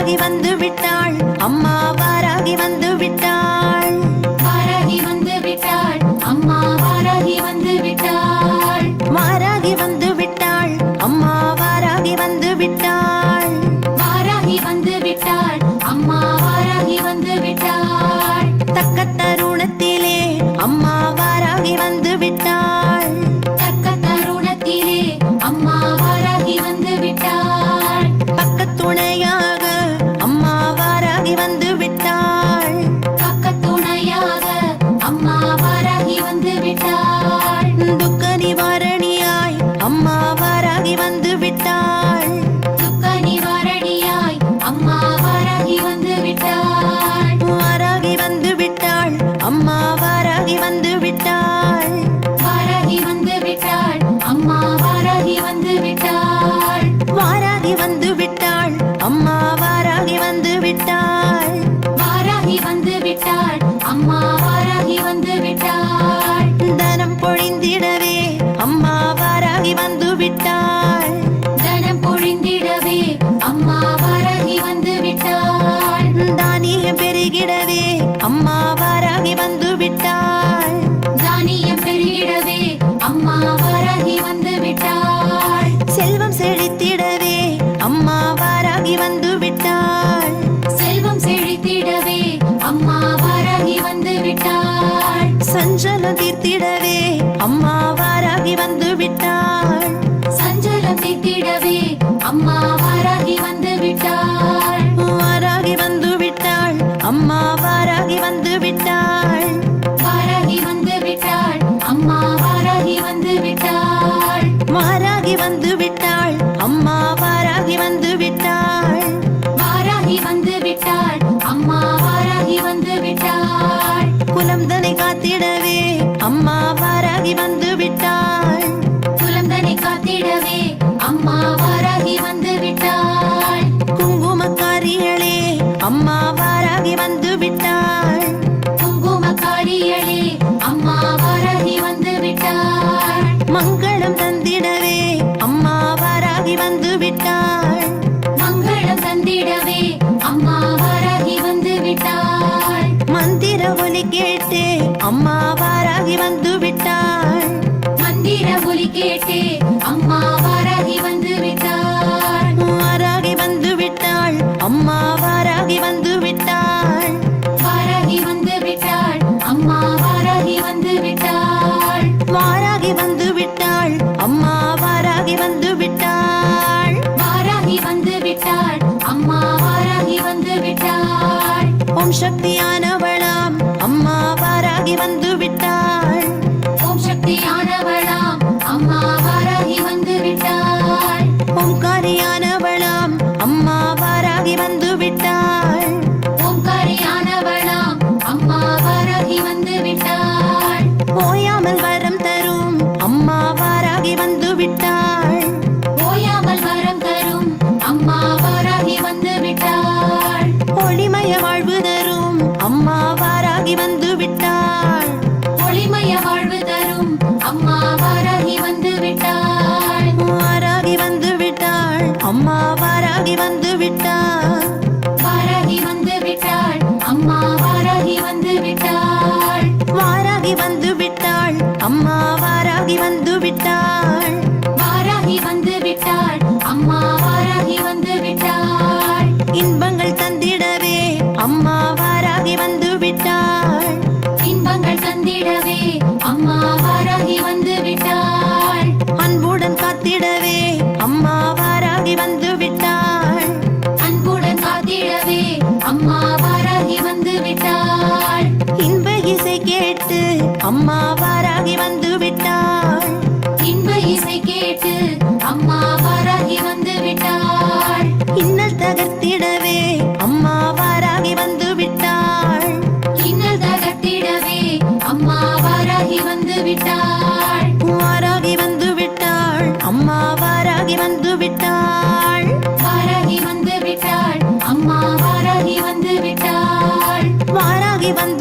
வாராகி வந்து விட்டாள். அம்மா வாராகி வந்து விட்டாள். வாராகி வந்து விட்டாள். அம்மா வாராகி வந்து விட்டாள். வாராகி வந்து விட்டாள். அம்மா வாராகி வந்து விட்டாள். வாராகி வந்து விட்டாள். அம்மா வாராகி வந்து விட்டாள். தக்கத்த தயாராகி வந்து விட்டார் வாராகி வந்து விட்டாள் செல்வம் செழித்திடவே அம்மா வாராகி வந்து விட்டாள் செல்வம் செழித்திடவே அம்மா வாராகி வந்து விட்டாள் சஞ்சலம் தீர்த்திடவே அம்மா வாராகி வந்து விட்டாள் விட்டாள் 날 அம்மா வாராகி வந்து விட்டாள் இன்ப இசை கேட்டு அம்மா வாராகி வந்து விட்டாள் இன்னல் தகர்த்திடவே அம்மா வாராகி வந்து விட்டாள் இன்னல் தகர்த்திடவே அம்மா வாராகி வந்து விட்டாள் வாராகி வந்து விட்டாள் அம்மா வாராகி வந்து விட்டாள் வாராகி வந்து விட்டாள் அம்மா வாராகி வந்து விட்டாள் வாராகி வந்து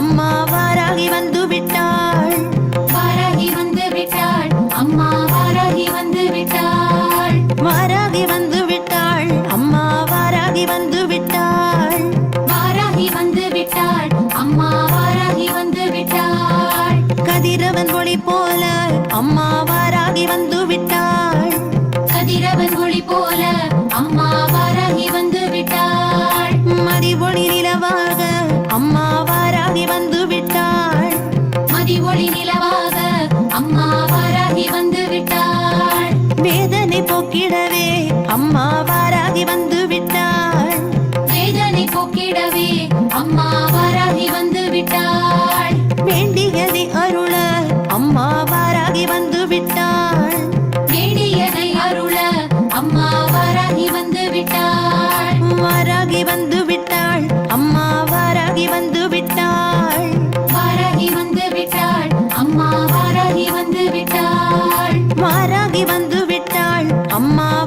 அம்மா வாராகி வந்து விட்டாள். வாராகி வந்து விட்டாள். அம்மா வாராகி வந்து விட்டாள். வாராகி வந்து விட்டாள். அம்மா வாராகி வந்து விட்டாள். வாராகி வந்து விட்டாள். அம்மா வாராகி வந்து விட்டாள். கதிரவன் ஒளி போல அம்மா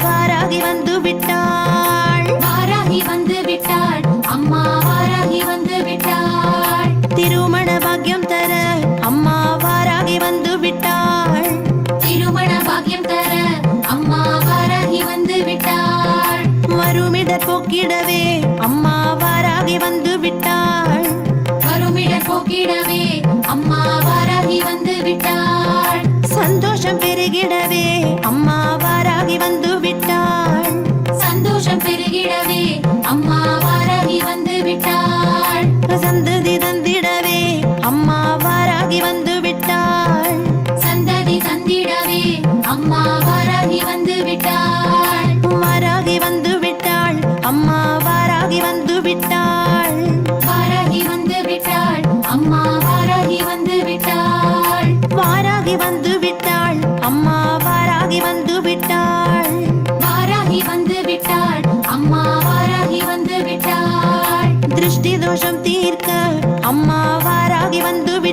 வாராகி வந்து விட்டாள். வாராகி வந்து விட்டாள். அம்மா வாராகி வந்து விட்டாள். திருமண பாக்கியம் தர அம்மா வாராகி வந்து விட்டாள். திருமண பாக்கியம் தர அம்மா வாராகி வந்து விட்டாள். வருமிடர் போக்கிடவே அம்மா வாராகி வந்து விட்டாள். வருமிடர் போக்கிடவே அம்மா வாராகி வந்து விட்டாள். சந்தோஷம் பெருகிடவே. அம்மா வாராகி வந்து ஓடி வந்து விடு